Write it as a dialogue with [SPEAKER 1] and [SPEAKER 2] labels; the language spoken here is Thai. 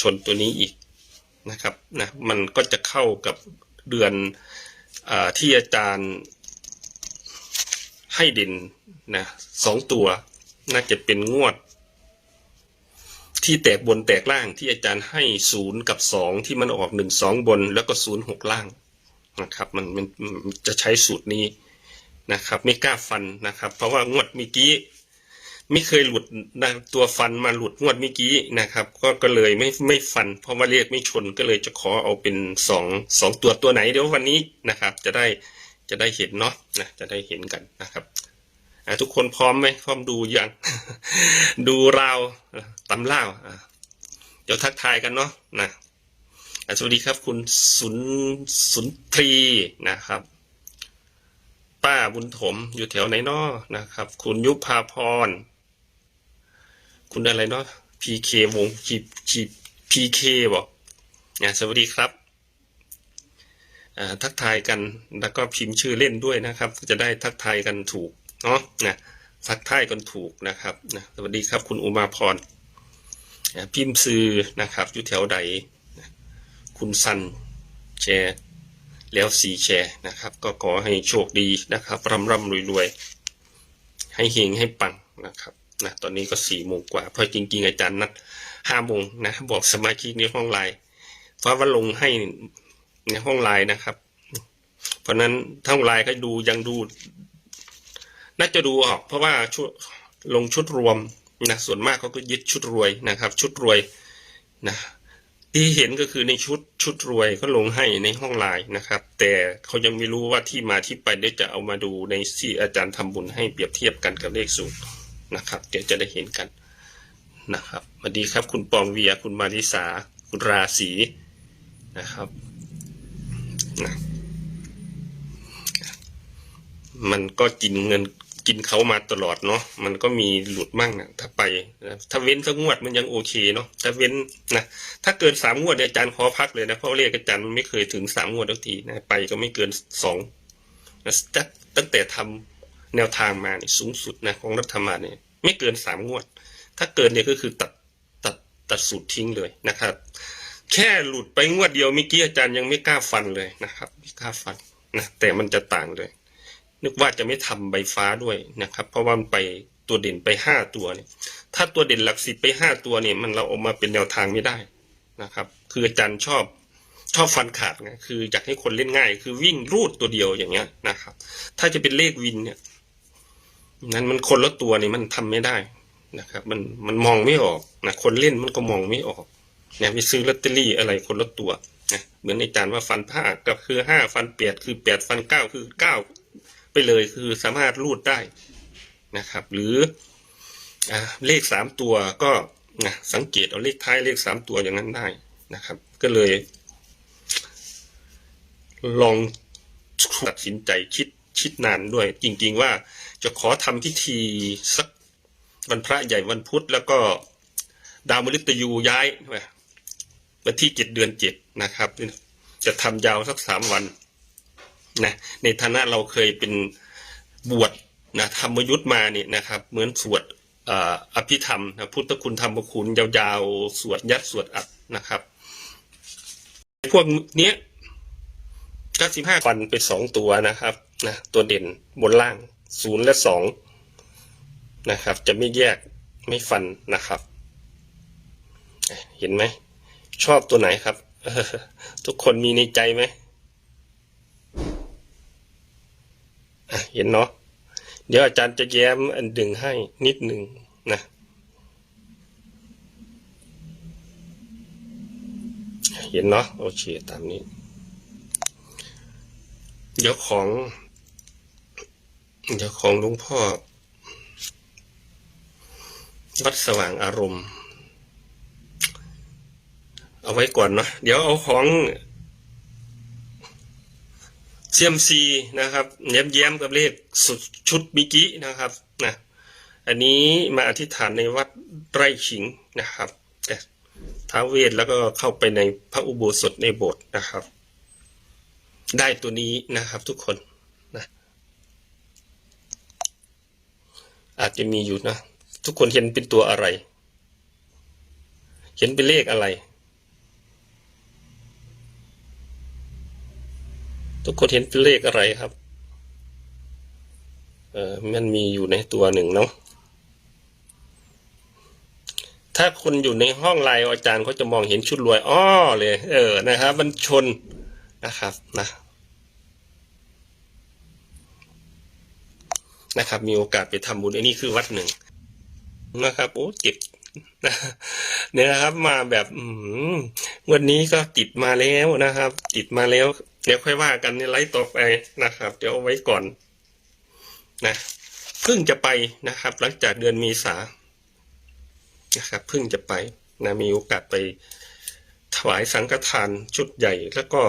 [SPEAKER 1] ชนตัวนี้อีกนะครับนะมันก็จะเข้ากับเดือนอที่อาจารย์ให้ด่นนะสองตัว น่าจะเป็นงวด ที่แตกบนแตกล่างที่อาจารย์ให้ศูนย์กับสองที่มันออกหนึ่งสองบนแล้วก็ศูนย์หกล่างนะครับมันมันจะใช้สูตรนี้นะครับ ไม่กล้าฟันนะครับ เพราะว่างวดเมื่อกี้ ไม่เคยหลุดนะตัวฟันมาหลุดงวดเมื่อกี้นะครับ ก็ก็เลยไม่ไม่ฟัน เพราะว่าเรียกไม่ชนก็เลยจะขอเอาเป็นสองสองตัวตัวไหนเดี๋ยววันนี้นะครับ จะได้จะได้เห็นเนาะนะจะได้เห็นกันนะครับอทุกคนพร้อมไหมพร้อมดูยังดูราวตำเล่าอะเดี๋ยวทักทายกันเนาะนะสวัสดีครับคุณสุนสุนทรีนะครับ ป้าบุญถมอยู่แถวไหนเนาะนะครับ คุณยุพาพร คุณอะไรเนาะพีเควงพีพีพีเคบอกนะสวัสดีครับอ่าทักทายกันแล้วก็พิมพ์ชื่อเล่นด้วยนะครับ จะได้ทักทายกันถูกเนาะนะทักทายกันถูกนะครับนะสวัสดีครับคุณอุมาพรพิมพ์ซื้อนะครับอยู่แถวใดคุณสันแชร์แล้วสีแชร์นะครับ ก็ขอให้โชคดีนะครับร่ำร่ำรวยรวยให้เฮงให้ปังนะครับ นะตอนนี้ก็สี่โมงกว่าเพราะจริง ๆ อาจารย์นัดห้าโมงนะ บอกสมาชิกในห้องไลน์เพราว่าลงให้ในห้องไลน์นะครับ เพราะนั้นถ้าห้องไลน์ก็ดูยังดู น่าจะดูออก เพราะว่าชุดลงชุดรวมนะส่วนมากเขาก็ยึดชุดรวยนะครับ ชุดรวยนะที่เห็นก็คือในชุดชุดรวยก็ลงให้ในห้องไลน์นะครับ แต่เขายังไม่รู้ว่าที่มาที่ไปเดี๋ยวจะเอามาดูในที่อาจารย์ทำบุญให้เปรียบเทียบกันกับเลขสูตร นะครับ เดี๋ยวจะได้เห็นกันนะครับสวัสดีครับ คุณปองเวีย คุณมาริสา คุณราศีนะครับนะมันก็กินเงินกินเขามาตลอดเนาะ มันก็มีหลุดมั่งนะถ้าไปนะถ้าเว้นสักงวดมันยังโอเคเนาะ ถ้าเว้นนะ ถ้าเกินสามงวดอาจารย์ขอพักเลยนะ เพราะเรียกอาจารย์มันไม่เคยถึงสามงวดทุกทีนะ ไปก็ไม่เกินสองนะตั้งตั้งแต่ทำ แนวทางมาเนี่ยสูงสุดนะของรัฐบาลเนี่ยไม่เกินสามงวด ถ้าเกินเนี่ยก็คือตัดตัดตัดสูตรทิ้งเลยนะครับ แค่หลุดไปงวดเดียวเมื่อกี้อาจารย์ยังไม่กล้าฟันเลยนะครับไม่กล้าฟันนะแต่มันจะต่างเลย นึกว่าจะไม่ทำใบฟ้าด้วยนะครับ เพราะว่ามันไปตัวเด่นไปห้าตัวเนี่ย ถ้าตัวเด่นหลักสิบไปห้าตัวเนี่ยมันเราออกมาเป็นแนวทางไม่ได้นะครับ คืออาจารย์ชอบชอบฟันขาดไงคืออยากให้คนเล่นง่าย คือวิ่งรูดตัวเดียวอย่างเงี้ยนะครับ ถ้าจะเป็นเลขวินเนี่ย นั้นมันคนละตัวเนี่ยมันทำไม่ได้นะครับ มันมันมองไม่ออกนะคนเล่นมันก็มองไม่ออกเนี่ยไปซื้อลอตเตอรี่อะไรคนละตัวนะเหมือนอาจารย์ว่าฟันผ้าก็คือห้าฟันแปดคือแปดฟันเก้าคือเก้าไปเลยคือสามารถรูดได้นะครับ หรืออ่าเลขสามตัวก็นะสังเกตเอาเลขท้ายเลขสามตัวอย่างนั้นได้นะครับ ก็เลย ลองตัดสินใจคิดคิดนานด้วย จริง ๆ ว่า จะขอทำพิธีสักวันพระใหญ่วันพุธ แล้วก็ดาวมฤตยูย้ายวันที่เจ็ดเดือนเจ็ดนะครับ จะทำยาวสักสามวันนะในฐานะเราเคยเป็นบวชนะธรรมยุทธ์มาเนี่ยนะครับ เหมือนสวดอภิธรรมนะพุทธคุณธรรมคุณยาวๆ สวดยัดสวดอัดนะครับ พวกเนี้ยเก้าสิบห้าฟันไปสองตัวนะครับนะตัวเด่นบนล่าง ศูนย์และสองนะครับ จะไม่แยกไม่ฟันนะครับ เห็นไหม ชอบตัวไหนครับ ทุกคนมีในใจไหมเห็นเนาะเดี๋ยวอาจารย์จะแย้มอันดึงให้นิดหนึ่งนะเห็นเนาะโอเคตามนี้ เดี๋ยวของ เดี๋ยวของหลุงพ่อ วัดสว่างอารมณ์ เอาไว้ก่อนเนาะเดี๋ยวเอาของเซียมซีนะครับแย้มแย้มๆกับเลขสุดชุดมิกินะครับนะอันนี้มาอธิษฐานในวัดไร่ขิงนะครับแต่ท้าเวทแล้วก็เข้าไปในพระอุโบสถในโบสถ์นะครับ ได้ตัวนี้นะครับทุกคน อาจจะมีอยู่นะ ทุกคนเห็นเป็นตัวอะไร เห็นเป็นเลขอะไร ทุกคนเห็นเป็นเลขอะไรครับ เออมันมีอยู่ในตัวหนึ่งเนาะถ้าคนอยู่ในห้องไลน์อาจารย์เขาจะมองเห็นชุดรวยอ้อเลย เออนะครับ มันชนนะครับนะ นะครับ มีโอกาสไปทำบุญอันนี้คือวัดหนึ่งนะครับโอ้เจ็บเนี่ยนะครับ มาแบบอืวันนี้ก็ติดมาแล้วนะครับ ติดมาแล้วเดี๋ยวค่อยว่ากันในไลฟ์ต่อไปนะครับ เดี๋ยวเอาไว้ก่อนนะเพิ่งจะไปนะครับ หลังจากเดือนมีษานะครับเพิ่งจะไปนะมีโอกาสไปถวายสังฆทานชุดใหญ่แล้วก็